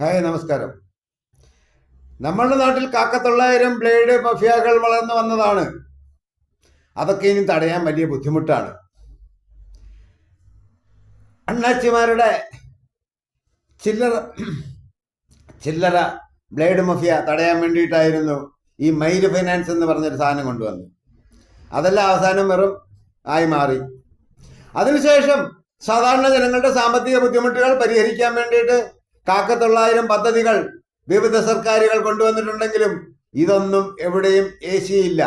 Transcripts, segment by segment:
Hi നമസ്കാരം. നമ്മളുടെ നാട്ടിൽ കാക്കത്തൊള്ളായിരം ബ്ലേഡ് മഫിയകൾ വളർന്നു വന്നതാണ്. അതൊക്കെ ഇനി തടയാൻ വലിയ ബുദ്ധിമുട്ടാണ്. അണ്ണാച്ചിമാരുടെ ചില്ലറ ചില്ലറ ബ്ലേഡ് മഫിയ തടയാൻ വേണ്ടിയിട്ടായിരുന്നു ഈ മൈൽ ഫൈനാൻസ് എന്ന് പറഞ്ഞൊരു സാധനം കൊണ്ടുവന്നു അതെല്ലാം അവസാനം വെറും ആയി മാറി. അതിനുശേഷം സാധാരണ ജനങ്ങളുടെ സാമ്പത്തിക ബുദ്ധിമുട്ടുകൾ പരിഹരിക്കാൻ വേണ്ടിയിട്ട് കാക്കത്തൊള്ളായിരം പദ്ധതികൾ വിവിധ സർക്കാരുകൾ കൊണ്ടുവന്നിട്ടുണ്ടെങ്കിലും ഇതൊന്നും എവിടെയും ഏശിയില്ല.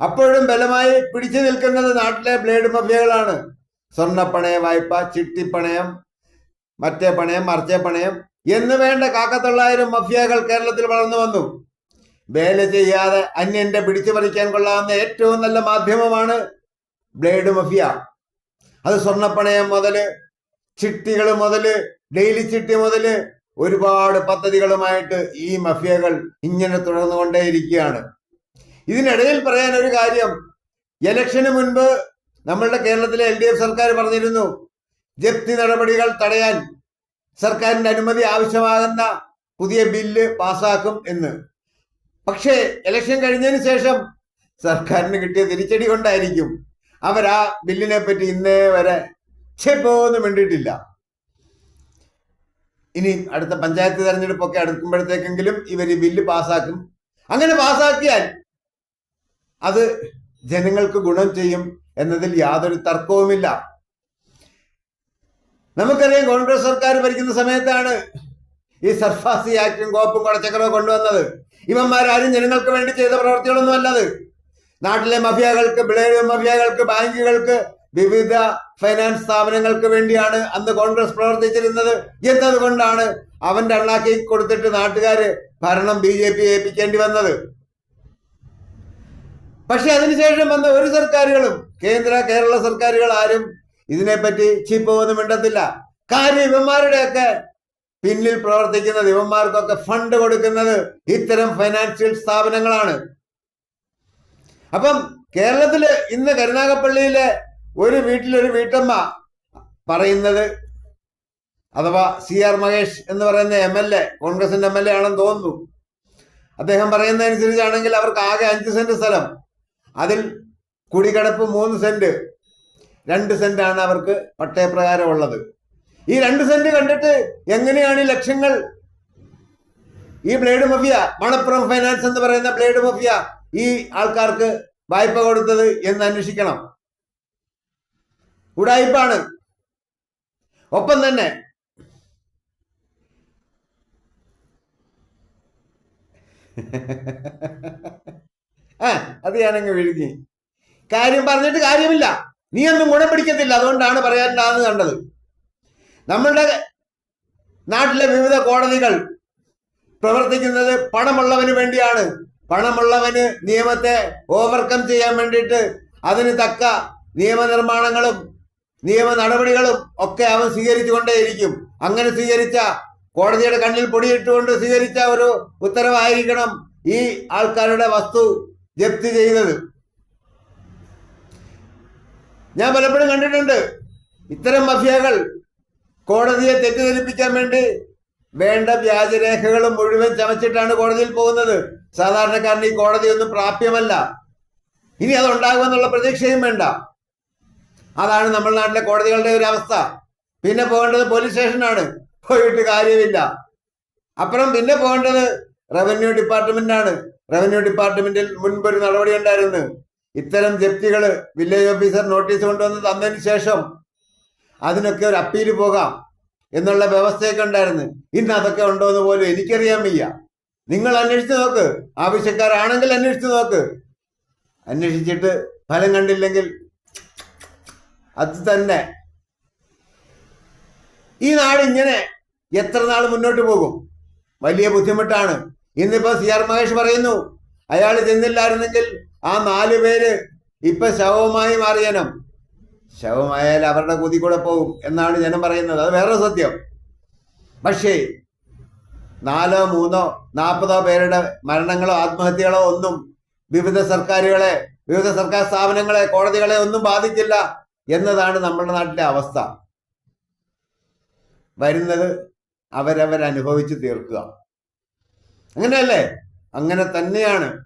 അപ്പോഴും ബലമായി പിടിച്ചു നിൽക്കുന്നത് നാട്ടിലെ ബ്ലേഡ് മഫിയകളാണ്. സ്വർണപ്പണയ വായ്പ ചിട്ടിപ്പണയം മറ്റേ പണയം മറിച്ചേ പണയം എന്ന് വേണ്ട കാക്കത്തൊള്ളായിരം മഫിയകൾ കേരളത്തിൽ വളർന്നു വന്നു. വേല ചെയ്യാതെ അന്യന്റെ പിടിച്ചു പറിക്കാൻ കൊള്ളാവുന്ന ഏറ്റവും നല്ല മാധ്യമമാണ് ബ്ലേഡ് മഫിയ. അത് സ്വർണപ്പണയം മുതൽ ചിട്ടികൾ മുതൽ ഡെയിലി ചിട്ടി മുതൽ ഒരുപാട് പദ്ധതികളുമായിട്ട് ഈ മഫിയകൾ ഇങ്ങനെ തുടർന്നുകൊണ്ടേയിരിക്കുകയാണ്. ഇതിനിടയിൽ പറയാൻ ഒരു കാര്യം. ഇലക്ഷന് മുൻപ് നമ്മളുടെ കേരളത്തിലെ എൽ ഡി എഫ് സർക്കാർ പറഞ്ഞിരുന്നു ജപ്തി നടപടികൾ തടയാൻ സർക്കാരിന്റെ അനുമതി ആവശ്യമാകുന്ന പുതിയ ബില്ല് പാസാക്കും എന്ന്. പക്ഷേ ഇലക്ഷൻ കഴിഞ്ഞതിന് ശേഷം സർക്കാരിന് കിട്ടിയ തിരിച്ചടി കൊണ്ടായിരിക്കും. അവർ ആ ബില്ലിനെ പറ്റി ഇന്നേ വരെ ചെപ്പോന്ന് വേണ്ടിയിട്ടില്ല ഇനി അടുത്ത പഞ്ചായത്ത് തെരഞ്ഞെടുപ്പൊക്കെ അടുക്കുമ്പോഴത്തേക്കെങ്കിലും ഇവർ ഈ ബില്ല് പാസ്സാക്കും. അങ്ങനെ പാസ്സാക്കിയാൽ അത് ജനങ്ങൾക്ക് ഗുണം ചെയ്യും എന്നതിൽ യാതൊരു തർക്കവുമില്ല. നമുക്കറിയാം കോൺഗ്രസ് സർക്കാർ ഭരിക്കുന്ന സമയത്താണ് ഈ സർഫാസി ആക്ടും കോപ്പും കുടച്ചക്കറോ കൊണ്ടുവന്നത്. ഇവന്മാരാരും ജനങ്ങൾക്ക് വേണ്ടി ചെയ്ത പ്രവർത്തികളൊന്നും അല്ലത് നാട്ടിലെ മഫിയകൾക്ക് ബിളേ മഫിയകൾക്ക് ബാങ്കുകൾക്ക് വിവിധ ഫൈനാൻസ് സ്ഥാപനങ്ങൾക്ക് വേണ്ടിയാണ് അന്ന് കോൺഗ്രസ് പ്രവർത്തിച്ചിരുന്നത്. എന്നതുകൊണ്ടാണ് അവന്റെ അണ്ണാക്കി കൊടുത്തിട്ട് നാട്ടുകാര് ഭരണം ബി ജെ പി ഏൽപ്പിക്കേണ്ടി വന്നത്. പക്ഷെ അതിനുശേഷം വന്ന ഒരു സർക്കാരുകളും കേന്ദ്ര കേരള സർക്കാരുകൾ ആരും ഇതിനെപ്പറ്റി ചീപ്പൊന്നും മിണ്ടത്തില്ല. കാര്യം ഇവന്മാരുടെയൊക്കെ പിന്നിൽ പ്രവർത്തിക്കുന്നത് ഇവന്മാർക്കൊക്കെ ഫണ്ട് കൊടുക്കുന്നത് ഇത്തരം ഫൈനാൻഷ്യൽ സ്ഥാപനങ്ങളാണ്. അപ്പം കേരളത്തിൽ ഇന്ന് കരുനാഗപ്പള്ളിയിലെ ഒരു വീട്ടിലൊരു വീട്ടമ്മ പറയുന്നത് അഥവാ സി ആർ മഹേഷ് എന്ന് പറയുന്ന എം എൽ എ കോൺഗ്രസിന്റെ എം എൽ എ ആണെന്ന് തോന്നുന്നു. അദ്ദേഹം പറയുന്നതനുസരിച്ചാണെങ്കിൽ അവർക്ക് ആകെ അഞ്ച് സെന്റ് സ്ഥലം. അതിൽ കുടികിടപ്പ് മൂന്ന് സെന്റ്. രണ്ട് ആണ് അവർക്ക് പട്ടയപ്രകാരം ഉള്ളത് ഈ രണ്ട് സെന്റ് കണ്ടിട്ട് എങ്ങനെയാണ് ഈ ലക്ഷങ്ങൾ ഈ ബ്ലേഡ് മഫിയ മണപ്പുറം ഫൈനാൻസ് എന്ന് പറയുന്ന ബ്ലേഡ് മഫിയ ഈ ആൾക്കാർക്ക് വായ്പ കൊടുത്തത് എന്ന് അന്വേഷിക്കണം. ഉടായിപ്പാണ്. ഒപ്പം തന്നെ ആ അത് ഞാനങ്ങ് വിഴുങ്ങി കാര്യം പറഞ്ഞിട്ട് കാര്യമില്ല. നീ ഒന്നും ഗുണം പിടിക്കത്തില്ല. അതുകൊണ്ടാണ് പറയാനുണ്ടാന്ന് കണ്ടത്. നമ്മളുടെ നാട്ടിലെ വിവിധ കോടതികൾ പ്രവർത്തിക്കുന്നത് പണമുള്ളവന് വേണ്ടിയാണ്. പണമുള്ളവന് നിയമത്തെ ഓവർകം ചെയ്യാൻ വേണ്ടിയിട്ട് അതിന് തക്ക നിയമനിർമ്മാണങ്ങളും നിയമ നടപടികളും ഒക്കെ അവൻ സ്വീകരിച്ചുകൊണ്ടേയിരിക്കും. അങ്ങനെ സ്വീകരിച്ച കോടതിയുടെ കണ്ണിൽ പൊടിയിട്ടുകൊണ്ട് സ്വീകരിച്ച ഒരു ഉത്തരവായിരിക്കണം ഈ ആൾക്കാരുടെ വസ്തു ജപ്തി ചെയ്തത്. ഞാൻ പലപ്പോഴും കണ്ടിട്ടുണ്ട് ഇത്തരം മഫിയകൾ കോടതിയെ തെറ്റിദ്ധരിപ്പിക്കാൻ വേണ്ടി വേണ്ട വ്യാജരേഖകളും മുഴുവൻ ചമച്ചിട്ടാണ് കോടതിയിൽ പോകുന്നത്. സാധാരണക്കാരന് ഈ കോടതിയൊന്നും പ്രാപ്യമല്ല. ഇനി അത് ഉണ്ടാകുമെന്നുള്ള പ്രതീക്ഷയും വേണ്ട. അതാണ് നമ്മുടെ നാട്ടിലെ കോടതികളുടെ ഒരു അവസ്ഥ. പിന്നെ പോകേണ്ടത് പോലീസ് സ്റ്റേഷനാണ്. പോയിട്ട് കാര്യമില്ല. അപ്പുറം പിന്നെ പോകേണ്ടത് റവന്യൂ ഡിപ്പാർട്ട്മെന്റാണ്. റവന്യൂ ഡിപ്പാർട്ട്മെന്റിൽ മുൻപൊരു നടപടി ഉണ്ടായിരുന്നു. ഇത്തരം ജപ്തികൾ വില്ലേജ് ഓഫീസർ നോട്ടീസ് കൊണ്ടുവന്ന് തന്നതിന് ശേഷം അതിനൊക്കെ ഒരു അപ്പീൽ പോകാം എന്നുള്ള വ്യവസ്ഥയൊക്കെ ഉണ്ടായിരുന്നു. ഇന്ന് അതൊക്കെ ഉണ്ടോ എന്ന് പോലും എനിക്കറിയാൻ വയ്യ. നിങ്ങൾ അന്വേഷിച്ച് നോക്ക്. ആവശ്യക്കാരാണെങ്കിൽ അന്വേഷിച്ച് നോക്ക്. അന്വേഷിച്ചിട്ട് ഫലം കണ്ടില്ലെങ്കിൽ അത് തന്നെ. ഈ നാട് ഇങ്ങനെ എത്ര നാൾ മുന്നോട്ട് പോകും? വലിയ ബുദ്ധിമുട്ടാണ്. ഇന്നിപ്പോ സി ആർ മഹേഷ് പറയുന്നു അയാൾ ചെന്നില്ലായിരുന്നെങ്കിൽ ആ നാല് പേര് ഇപ്പൊ ശവമായി മാറിയനം. ശവമായാൽ അവരുടെ കുതി കൂടെ പോകും എന്നാണ് ജനം പറയുന്നത്. അത് വേറെ സത്യം. പക്ഷേ നാലോ മൂന്നോ നാൽപ്പതോ പേരുടെ മരണങ്ങളോ ആത്മഹത്യകളോ ഒന്നും വിവിധ സർക്കാരുകളെ വിവിധ സർക്കാർ സ്ഥാപനങ്ങളെ കോടതികളെ ഒന്നും ബാധിക്കില്ല എന്നതാണ് നമ്മുടെ നാട്ടിലെ അവസ്ഥ. വരുന്നത് അവരവരനുഭവിച്ച് തീർക്കുക. അങ്ങനെയല്ലേ? അങ്ങനെ തന്നെയാണ്.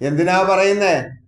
എന്തിനാ പറയുന്നേ?